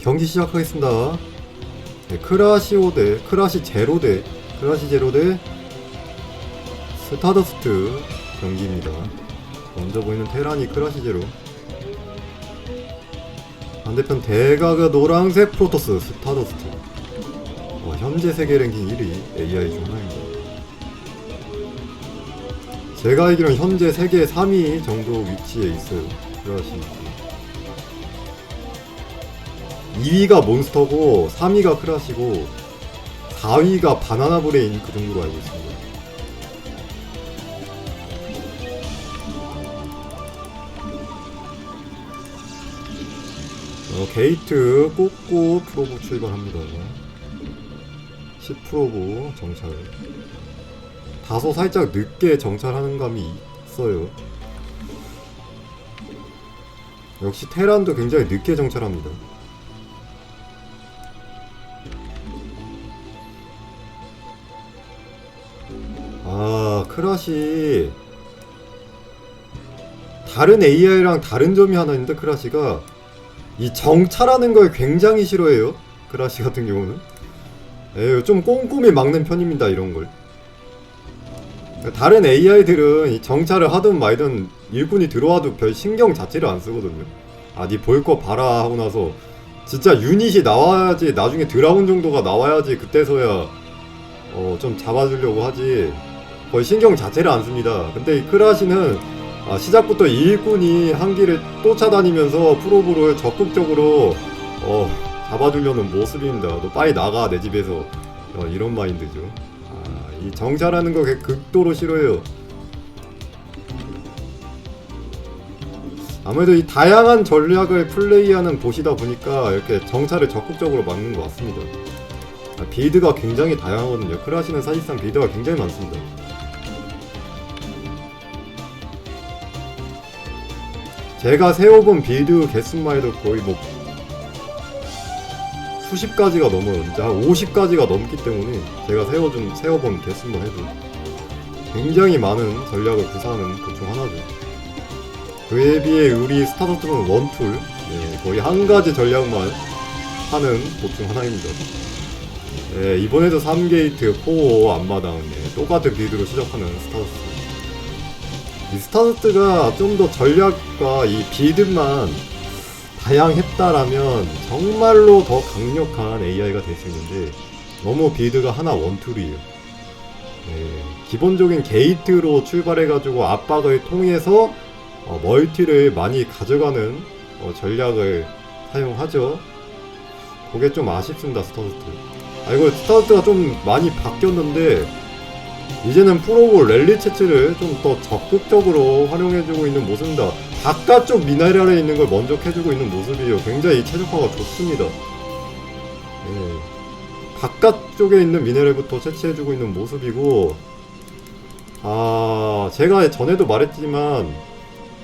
경기 시작하겠습니다. 네, 크라시오 대 크라시 제로 대 크라시 제로 대 스타더스트 경기입니다. 먼저 보이는 테란이 크라시 제로. 반대편 대가가 노란색 프로토스 스타더스트. 어, 현재 세계 랭킹 1위 AI 중 하나입니다. 제가 알기로는 현재 세계 3위 정도 위치에 있어요. 크라시. 2위가 몬스터고 3위가 크라시고 4위가 바나나 브레인 그 정도로 알고 있습니다. 어, 게이트 꽂고 프로브 출발합니다. 10 프로브 정찰. 다소 살짝 늦게 정찰하는 감이 있어요. 역시 테란도 굉장히 늦게 정찰합니다. 아, 크라시 다른 AI랑 다른 점이 하나 있는데 크라시가 이 정찰하는 걸 굉장히 싫어해요. 크라시 같은 경우는 에, 좀 꼼꼼히 막는 편입니다. 이런 걸. 그러니까 다른 AI들은 이 정찰을 하든 말든 일꾼이 들어와도 별 신경 자체를 안 쓰거든요. 아, 니 볼 거 봐라 하고 나서 진짜 유닛이 나와야지 나중에 드라군 정도가 나와야지 그때서야 어, 좀 잡아주려고 하지 거의 신경 자체를 안 씁니다. 근데 이 크라시는 아, 시작부터 이 일꾼이 한기를 쫓아다니면서 프로브를 적극적으로 어, 잡아주려는 모습입니다. 너 빨리 나가 내 집에서 어, 이런 마인드죠. 아, 이 정찰하는 거 극도로 싫어해요. 아무래도 이 다양한 전략을 플레이하는 도시다 보니까 이렇게 정찰을 적극적으로 막는 것 같습니다. 아, 빌드가 굉장히 다양하거든요. 크라시는 사실상 빌드가 굉장히 많습니다. 제가 세워본 빌드 개수만 해도 거의 뭐 수십 가지가 넘어요. 이제 한 50가지가 넘기 때문에 제가 세워준 세워본 개수만 해도 굉장히 많은 전략을 구사하는 것 중 하나죠. 그에 비해 우리 스타더스는 원툴 예, 거의 한 가지 전략만 하는 곳중 하나입니다. 예, 이번에도 3게이트, 코어, 앞마당 예, 똑같은 빌드로 시작하는 스타더스. 이 스타더스가 좀 더 전략과 이 빌드만 다양했다라면 정말로 더 강력한 AI가 될 수 있는데 너무 빌드가 하나 원툴이에요. 예, 기본적인 게이트로 출발해가지고 압박을 통해서 어, 멀티를 많이 가져가는 어, 전략을 사용하죠. 그게 좀 아쉽습니다, 스타더스. 아, 이거 스타더스가 좀 많이 바뀌었는데, 이제는 프로고 랠리 채취를 좀 더 적극적으로 활용해주고 있는 모습입니다. 바깥쪽 미나리아에 있는 걸 먼저 캐주고 있는 모습이에요. 굉장히 최적화가 좋습니다. 예. 바깥쪽에 있는 미네랄부터 채취해주고 있는 모습이고, 아, 제가 전에도 말했지만,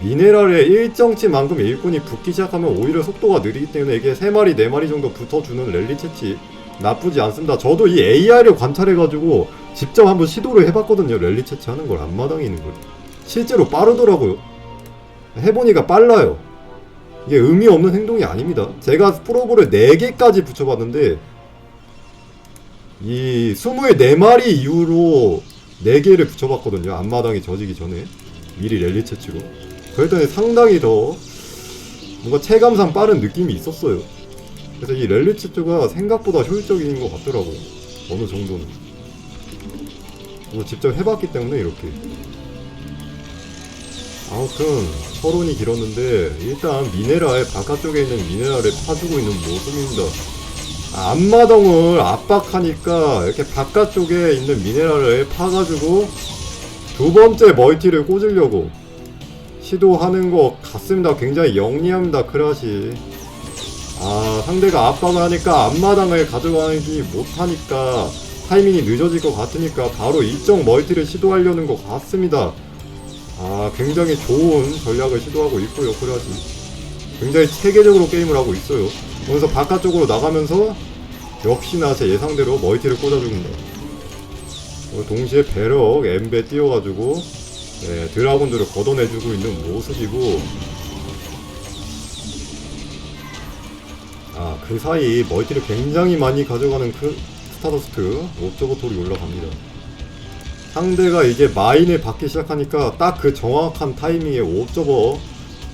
미네랄의 일정치만큼 일꾼이 붙기 시작하면 오히려 속도가 느리기 때문에 이게 3마리, 4마리 정도 붙어주는 랠리 채취 나쁘지 않습니다. 저도 이 AI를 관찰해가지고 직접 한번 시도를 해봤거든요. 랠리 채취하는 걸 앞마당에 있는 걸. 실제로 빠르더라고요. 해보니까 빨라요. 이게 의미 없는 행동이 아닙니다. 제가 프로볼을 4개까지 붙여봤는데 이 24마리 이후로 4개를 붙여봤거든요. 앞마당이 져지기 전에 미리 랠리 채취로. 그랬더니 상당히 더 뭔가 체감상 빠른 느낌이 있었어요. 그래서 이 랠리 채취가 생각보다 효율적인 것 같더라고요. 어느 정도는. 이거 직접 해봤기 때문에 이렇게. 아무튼 서론이 길었는데 일단 미네랄 바깥쪽에 있는 미네랄을 파주고 있는 모습입니다. 아, 앞마당을 압박하니까 이렇게 바깥쪽에 있는 미네랄을 파가지고 두 번째 멀티를 꽂으려고 시도하는 것 같습니다. 굉장히 영리합니다. 크라시. 아 상대가 압박을 하니까 앞마당을 가져가지 못하니까 타이밍이 늦어질 것 같으니까 바로 이쪽 멀티를 시도하려는 것 같습니다. 아 굉장히 좋은 전략을 시도하고 있고요 크라시. 굉장히 체계적으로 게임을 하고 있어요. 그래서 바깥쪽으로 나가면서 역시나 제 예상대로 멀티를 꽂아줍니다. 어, 동시에 배럭 엠베 띄워가지고 네, 드라군들을 걷어내주고 있는 모습이고 아, 그 사이 멀티를 굉장히 많이 가져가는 그 스타더스트 옵저버 톨이 올라갑니다. 상대가 이제 마인을 받기 시작하니까 딱 그 정확한 타이밍에 옵저버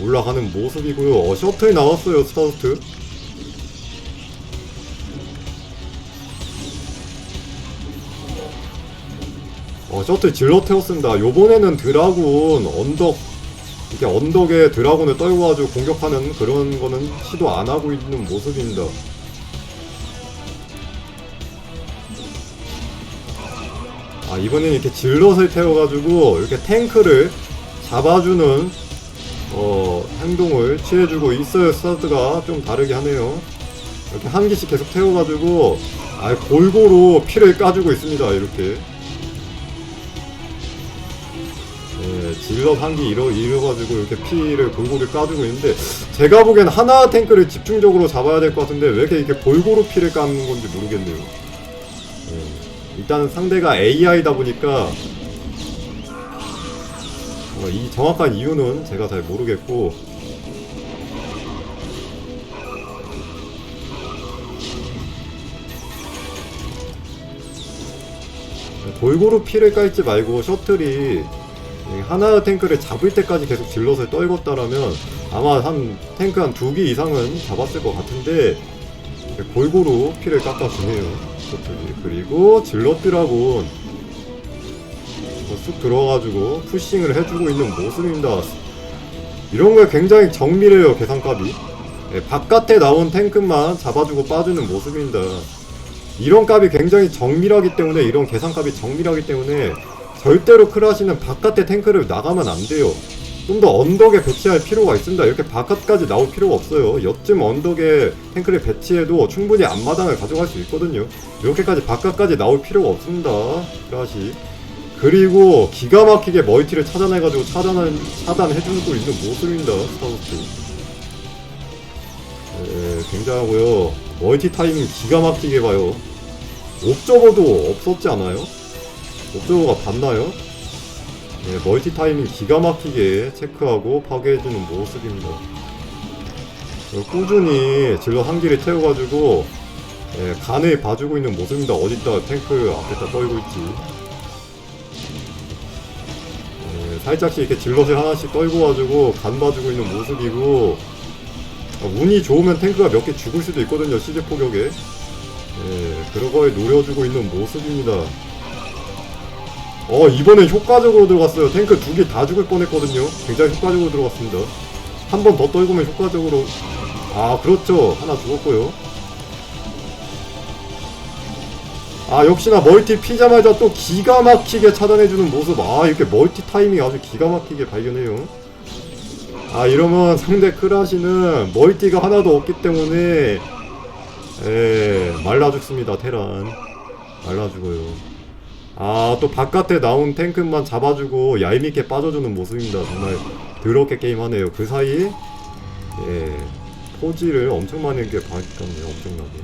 올라가는 모습이고요. 어, 셔틀이 나왔어요, 스타더스트. 어, 셔틀 질러 태웠습니다. 요번에는 드라군 언덕 이렇게 언덕에 드라군을 떨궈가지고 공격하는 그런 거는 시도 안 하고 있는 모습입니다. 아 이번엔 이렇게 질럿을 태워가지고 이렇게 탱크를 잡아주는 어 행동을 취해주고 있어요. 스타트가 좀 다르게 하네요. 이렇게 한 개씩 계속 태워가지고 아 골고루 피를 까주고 있습니다 이렇게 예, 질럿 한기 이러, 이뤄가지고 이렇게 피를 골고루 까주고 있는데 제가 보기엔 하나 탱크를 집중적으로 잡아야 될 것 같은데 왜 이렇게, 이렇게 골고루 피를 까는 건지 모르겠네요. 예, 일단은 상대가 AI다 보니까 어, 이 정확한 이유는 제가 잘 모르겠고 골고루 피를 깔지 말고 셔틀이 이 하나 탱크를 잡을 때까지 계속 질럿을 떨궜다라면 아마 한 탱크 한 두 개 이상은 잡았을 것 같은데 골고루 피를 깎아주네요. 그리고 질럿들하고 쑥 들어가지고 푸싱을 해주고 있는 모습입니다. 이런 거 굉장히 정밀해요 계산값이. 예, 바깥에 나온 탱크만 잡아주고 빠지는 모습입니다. 이런 값이 굉장히 정밀하기 때문에 이런 계산값이 정밀하기 때문에 절대로 크라시는 바깥에 탱크를 나가면 안 돼요. 좀 더 언덕에 배치할 필요가 있습니다. 이렇게 바깥까지 나올 필요가 없어요. 여쯤 언덕에 탱크를 배치해도 충분히 앞마당을 가져갈 수 있거든요. 이렇게까지 바깥까지 나올 필요가 없습니다. 크라시. 그리고 기가 막히게 멀티를 차단해가지고 차단을, 차단해주고 있는 모습입니다. 스타우스. 네, 굉장하고요. 멀티 타이밍 기가 막히게 봐요. 옵저버도 없었지 않아요? 옵저버가 봤나요? 네, 멀티 타이밍 기가 막히게 체크하고 파괴해주는 모습입니다. 꾸준히 질러 한 기를 태워가지고 네, 간을 봐주고 있는 모습입니다. 어디다 탱크 앞에다 떨고 있지. 네, 살짝씩 이렇게 질럿을 하나씩 떨고 가지고 간 봐주고 있는 모습이고 아, 운이 좋으면 탱크가 몇 개 죽을 수도 있거든요. 시즈 포격에. 예, 그런 거에 노려주고 있는 모습입니다. 어, 이번엔 효과적으로 들어갔어요. 탱크 두 개 다 죽을 뻔했거든요. 굉장히 효과적으로 들어갔습니다. 한 번 더 떨구면 효과적으로. 아, 그렇죠. 하나 죽었고요. 아, 역시나 멀티 피자마자 또 기가 막히게 차단해주는 모습. 아, 이렇게 멀티 타이밍 아주 기가 막히게 발견해요. 아, 이러면 상대 크라시는 멀티가 하나도 없기 때문에 에 말라 죽습니다 테란 말라 죽어요 아 또 바깥에 나온 탱크만 잡아주고 얄밉게 빠져주는 모습입니다. 정말 더럽게 게임하네요. 그 사이 예 포지를 엄청 많이 게 박았네요. 엄청나게.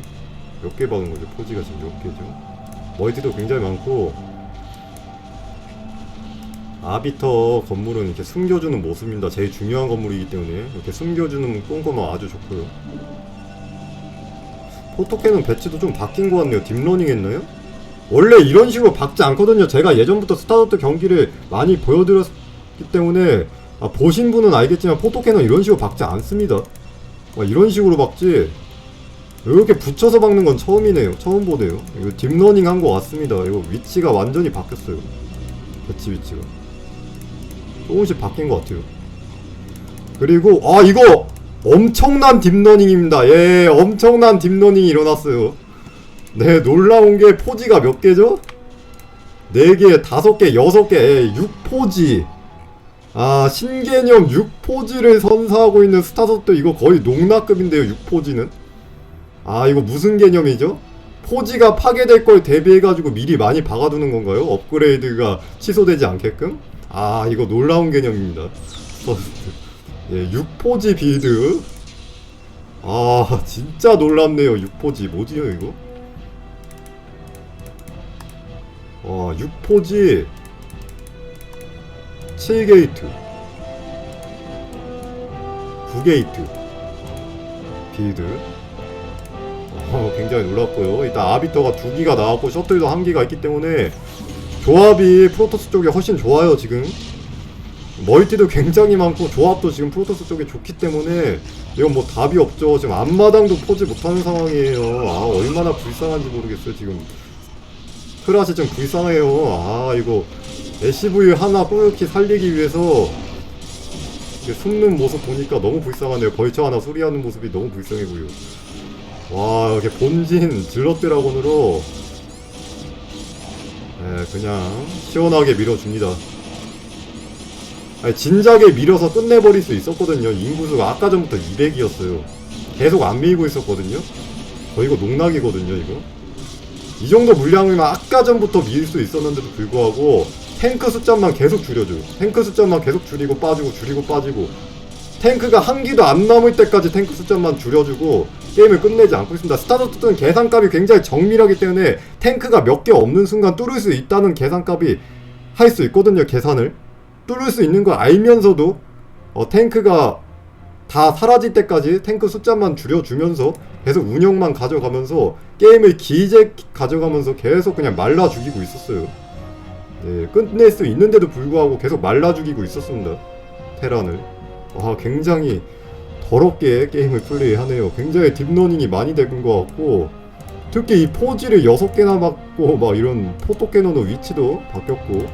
몇 개 박은 거죠? 포지가 지금 몇 개죠? 멀티도 굉장히 많고 아비터 건물은 이렇게 숨겨주는 모습입니다. 제일 중요한 건물이기 때문에 이렇게 숨겨주는 꼼꼼함 아주 좋고요. 포토캐논 배치도 좀 바뀐 것 같네요. 딥러닝 했나요? 원래 이런 식으로 박지 않거든요. 제가 예전부터 스타더트 경기를 많이 보여드렸기 때문에 아, 보신 분은 알겠지만 포토캐논 이런 식으로 박지 않습니다. 아, 이런 식으로 박지 이렇게 붙여서 박는 건 처음이네요. 처음 보네요. 이거 딥러닝 한것 같습니다. 이거 위치가 완전히 바뀌었어요. 배치 위치가 조금씩 바뀐 것 같아요. 그리고 아 이거 엄청난 딥러닝입니다. 예, 엄청난 딥러닝이 일어났어요. 네, 놀라운 게 포지가 몇 개죠? 4개, 5개, 6개, 예, 6포지. 아, 신개념 6포지를 선사하고 있는 스타서트 이거 거의 농락급인데요, 6포지는. 아, 이거 무슨 개념이죠? 포지가 파괴될 걸 대비해가지고 미리 많이 박아두는 건가요? 업그레이드가 취소되지 않게끔? 아, 이거 놀라운 개념입니다. 예, 6포지 빌드. 아, 진짜 놀랍네요. 6포지. 뭐지요, 이거? 와, 6포지. 7게이트. 9게이트. 빌드. 어, 굉장히 놀랐고요. 일단 아비터가 두 기가 나왔고 셔틀도 한 기가 있기 때문에 조합이 프로토스 쪽이 훨씬 좋아요 지금. 멀티도 굉장히 많고 조합도 지금 프로토스 쪽이 좋기 때문에 이건 뭐 답이 없죠. 지금 앞마당도 포지 못하는 상황이에요. 아 얼마나 불쌍한지 모르겠어요 지금. 크라시 좀 불쌍해요. 아 이거 SCV 하나 꾸역히 살리기 위해서 숨는 모습 보니까 너무 불쌍하네요. 벌처 하나 수리하는 모습이 너무 불쌍해 보여. 와 이렇게 본진 질럿 드라곤으로 네, 그냥 시원하게 밀어줍니다. 아니, 진작에 밀어서 끝내버릴 수 있었거든요. 인구수가 아까 전부터 200이었어요. 계속 안 밀고 있었거든요. 거 이거 농락이거든요, 이거. 이 정도 물량이면 아까 전부터 밀 수 있었는데도 불구하고 탱크 숫자만 계속 줄여줘요. 탱크 숫자만 계속 줄이고 빠지고 줄이고 빠지고 탱크가 한 기도 안 남을 때까지 탱크 숫자만 줄여주고 게임을 끝내지 않고 있습니다. 스타더스는 계산값이 굉장히 정밀하기 때문에 탱크가 몇 개 없는 순간 뚫을 수 있다는 계산값이 할 수 있거든요. 계산을 뚫을 수 있는 걸 알면서도 어, 탱크가 다 사라질 때까지 탱크 숫자만 줄여주면서 계속 운영만 가져가면서 게임을 기재 가져가면서 계속 그냥 말라 죽이고 있었어요. 네, 끝낼 수 있는데도 불구하고 계속 말라 죽이고 있었습니다. 테란을. 와, 굉장히 더럽게 게임을 플레이하네요. 굉장히 딥러닝이 많이 된것 같고 특히 이 포지를 6개나 맞고 막 이런 포토캐논의 위치도 바뀌었고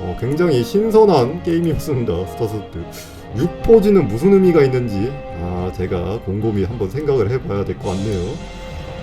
어, 굉장히 신선한 게임이었습니다. 스타서트. 6포지는 무슨 의미가 있는지 아 제가 곰곰이 한번 생각을 해봐야 될 것 같네요.